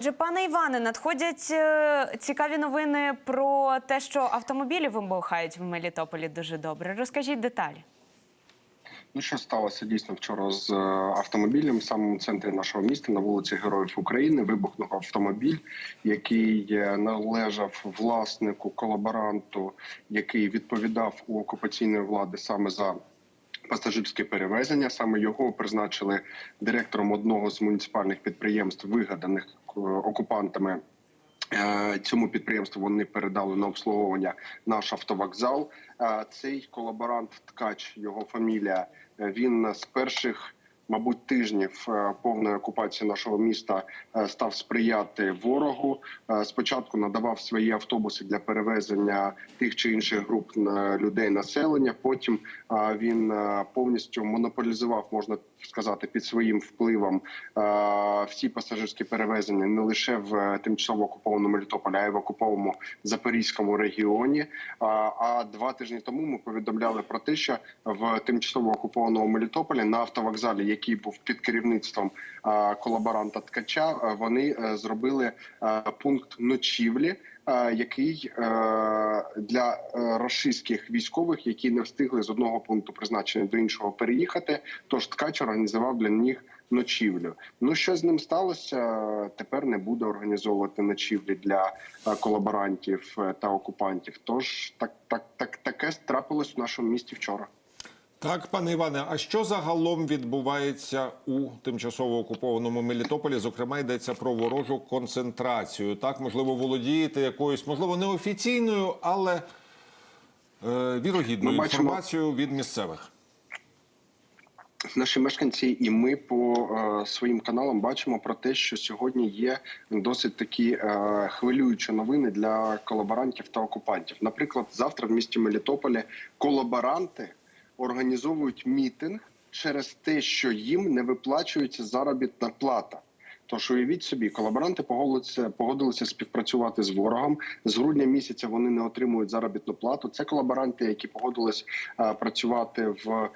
Отже, пане Іване, надходять е, цікаві новини про те, що автомобілі вибухають в Мелітополі дуже добре. Розкажіть деталі. Ну, що сталося дійсно вчора з е, автомобілем в самому центрі нашого міста на вулиці Героїв України вибухнув автомобіль, який е, належав власнику колаборанту, який відповідав у окупаційної влади саме за пасажирське перевезення. Саме його призначили директором одного з муніципальних підприємств, вигаданих е, окупантами. Е, Цьому підприємству вони передали на обслуговування наш автовокзал. Е, Цей колаборант ткач, його фамілія. Він з перших, мабуть, тижнів е, повної окупації нашого міста е, став сприяти ворогу. Е, Спочатку надавав свої автобуси для перевезення тих чи інших груп людей населення. Потім він повністю монополізував, можна сказати, під своїм впливом всі пасажирські перевезення не лише в тимчасово окупованому Мелітополі, а й в окупованому Запорізькому регіоні. А два тижні тому ми повідомляли про те, що в тимчасово окупованому Мелітополі на автовокзалі, який був під керівництвом колаборанта Ткача, е, вони е, зробили е, пункт ночівлі. Який для російських військових, які не встигли з одного пункту призначення до іншого переїхати, тож ткач організував для них ночівлю. Ну що з ним сталося? Тепер не буде організовувати ночівлі для колаборантів та окупантів. Тож так, так, так таке трапилось в нашому місті вчора. Так, пане Іване, а що загалом відбувається у тимчасово окупованому Мелітополі? Зокрема, йдеться про ворожу концентрацію. Так, можливо, володієте якоюсь, можливо, неофіційною, але е, вірогідною Ми бачимо- інформацією від місцевих. Наші мешканці і ми по е, своїм каналам бачимо про те, що сьогодні є досить такі е, хвилюючі новини для колаборантів та окупантів. Наприклад, завтра в місті Мелітополі колаборанти організовують мітинг через те, що їм не виплачується заробітна плата. Тож уявіть собі, колаборанти погодилися, погодилися співпрацювати з ворогом. З грудня місяця вони не отримують заробітну плату. Це колаборанти, які погодились е, працювати в е,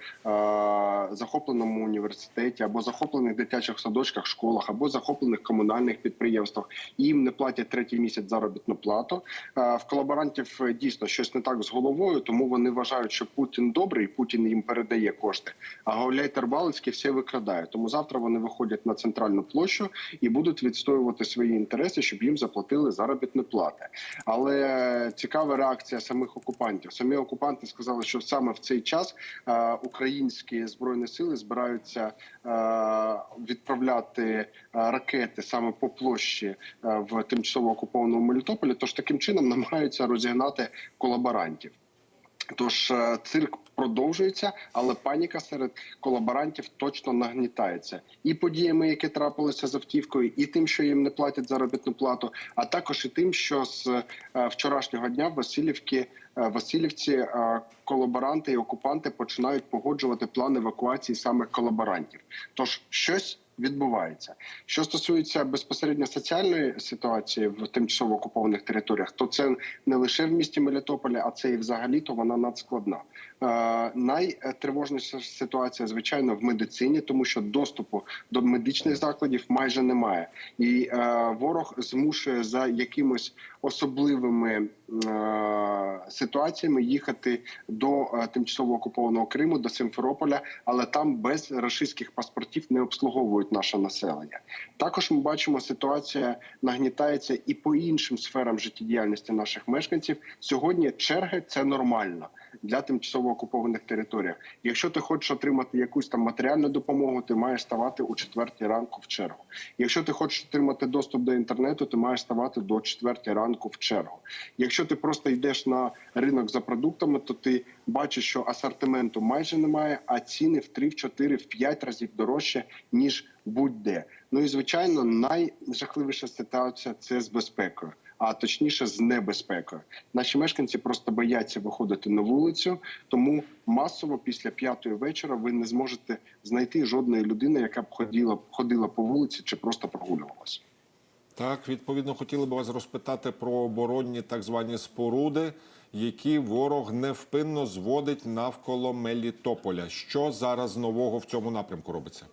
захопленому університеті або захоплених дитячих садочках, школах, або захоплених комунальних підприємствах. Їм не платять третій місяць заробітну плату. Е, в колаборантів дійсно щось не так з головою, тому вони вважають, що Путін добрий, Путін їм передає кошти. А Гауляйтер Балицький все викрадає. Тому завтра вони виходять на центральну площу і будуть відстоювати свої інтереси, щоб їм заплатили заробітні плати. Але цікава реакція самих окупантів. Самі окупанти сказали, що саме в цей час е, українські збройні сили збираються е, відправляти е, ракети саме по площі в тимчасово окупованому Мелітополі. Тож таким чином намагаються розігнати колаборантів. Тож е, цирк продовжується, але паніка серед колаборантів точно нагнітається і подіями, які трапилися з автівкою, і тим, що їм не платять заробітну плату, а також і тим, що з е, вчорашнього дня в Васильівці, е, Васильівці колаборанти і окупанти починають погоджувати план евакуації саме колаборантів. Тож щось. Відбувається, що стосується безпосередньо соціальної ситуації в тимчасово окупованих територіях, то це не лише в місті Мелітополі, а це і взагалі то вона надскладна. Е, найтривожніша ситуація, звичайно, в медицині, тому що доступу до медичних закладів майже немає, і е, ворог змушує за якимось особливими е, ситуаціями їхати до е, тимчасово окупованого Криму, до Симферополя, але там без рашистських паспортів не обслуговують наше населення. Також ми бачимо, ситуація нагнітається і по іншим сферам життєдіяльності наших мешканців. Сьогодні черги це нормально для тимчасово окупованих територіях. Якщо ти хочеш отримати якусь там матеріальну допомогу, ти маєш ставати у четвертій ранку в чергу. Якщо ти хочеш отримати доступ до інтернету, ти маєш ставати до четвертій ранку в чергу. Якщо ти просто йдеш на ринок за продуктами, то ти бачиш, що асортименту майже немає, а ціни в 3, в 4, в 5 разів дорожче ніж будь-де. Ну і звичайно, найжахливіша ситуація це з безпекою. А точніше з небезпекою. Наші мешканці просто бояться виходити на вулицю, тому масово після п'ятої вечора ви не зможете знайти жодної людини, яка б ходила ходила по вулиці чи просто прогулювалася. Так, відповідно, хотіли б вас розпитати про оборонні так звані споруди, які ворог невпинно зводить навколо Мелітополя. Що зараз нового в цьому напрямку робиться?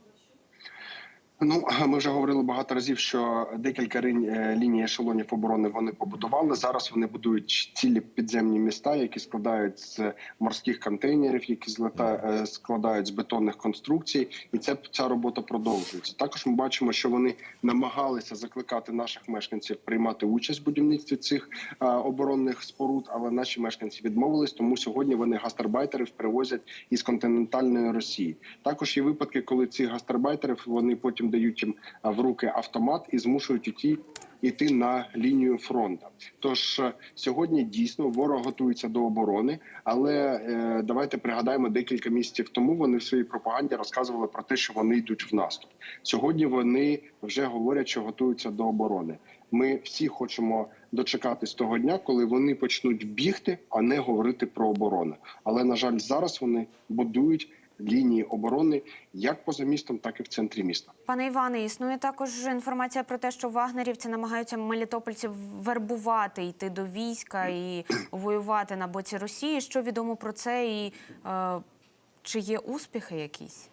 Ну ми вже говорили багато разів, що декілька е, ліній ешелонів оборони вони побудували. Зараз вони будують цілі підземні міста, які складають з морських контейнерів, які злета е, складають з бетонних конструкцій, і це ця робота продовжується. Також ми бачимо, що вони намагалися закликати наших мешканців приймати участь в будівництві цих е, оборонних споруд, але наші мешканці відмовились. Тому сьогодні вони гастарбайтерів привозять із континентальної Росії. Також є випадки, коли ці гастарбайтерів вони потім дають їм в руки автомат і змушують іти. Іти на лінію фронту. Тож е, сьогодні дійсно ворог готується до оборони, але е, давайте пригадаємо декілька місяців тому. Вони в своїй пропаганді розказували про те, що вони йдуть в наступ. Сьогодні вони вже говорять, що готуються до оборони. Ми всі хочемо дочекатись того дня, коли вони почнуть бігти, а не говорити про оборону. Але на жаль, зараз вони будують лінії оборони як поза містом, так і в центрі міста. Пане Іване, існує також інформація про те, що вагнерівці намагаються мелітопольців вербувати, йти до війська і воювати на боці Росії. Що відомо про це, і е, чи є успіхи якісь?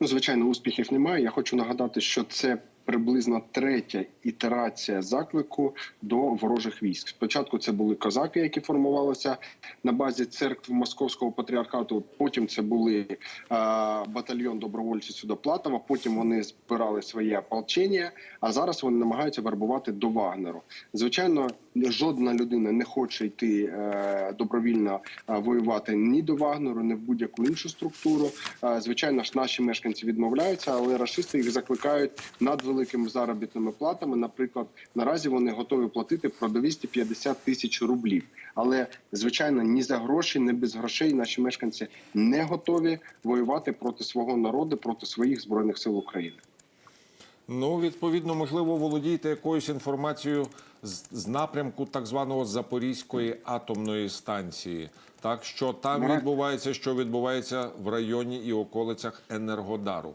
Ну, звичайно, успіхів немає. Я хочу нагадати, що це приблизно третя ітерація заклику до ворожих військ. Спочатку це були козаки, які формувалися на базі церкви Московського патріархату. Потім це були е, батальйон добровольців Судоплатова. Потім вони збирали своє ополчення. А зараз вони намагаються вербувати до Вагнеру. Звичайно, жодна людина не хоче йти е, добровільно е, воювати ні до Вагнеру, ні в будь-яку іншу структуру. Е, звичайно ж, наші мешканці відмовляються, але рашисти їх закликають надвеликими заробітними платами. Наприклад, наразі вони готові платити про 250 тисяч рублів. Але звичайно, ні за гроші, ні без грошей наші мешканці не готові воювати проти свого народу, проти своїх збройних сил України. Ну, відповідно, можливо, володієте якоюсь інформацією з, з напрямку так званого Запорізької атомної станції. Так, що там відбувається, що відбувається в районі і околицях Енергодару.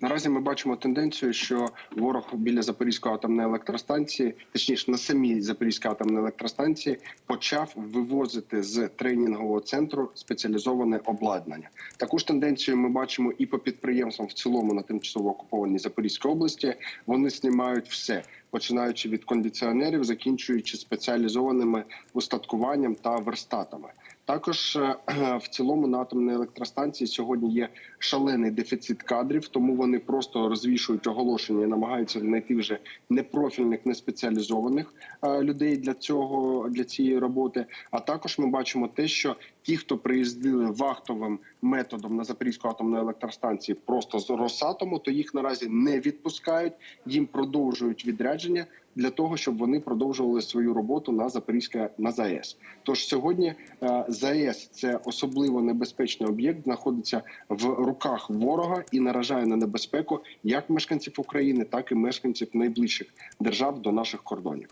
Наразі ми бачимо тенденцію, що ворог біля Запорізької атомної електростанції, точніше на самій Запорізькій атомній електростанції, почав вивозити з тренінгового центру спеціалізоване обладнання. Таку ж тенденцію ми бачимо і по підприємствам в цілому на тимчасово окупованій Запорізькій області. Вони знімають все. Починаючи від кондиціонерів, закінчуючи спеціалізованими устаткуванням та верстатами. Також е, в цілому на атомній електростанції сьогодні є шалений дефіцит кадрів, тому вони просто розвішують оголошення, і намагаються знайти вже непрофільних, неспеціалізованих е, людей для цього для цієї роботи. А також ми бачимо те, що ті, хто приїздили вахтовим методом на Запорізьку атомну електростанцію просто з Росатому, то їх наразі не відпускають, їм продовжують відрядження для того, щоб вони продовжували свою роботу на Запорізька на ЗАЕС. Тож сьогодні е, ЗАЕС це особливо небезпечний об'єкт, знаходиться в руках ворога і наражає на небезпеку як мешканців України, так і мешканців найближчих держав до наших кордонів.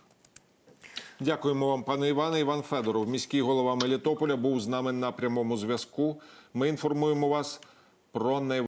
Дякуємо вам, пане Іване. Іван Федоров, міський голова Мелітополя, був з нами на прямому зв'язку. Ми інформуємо вас про най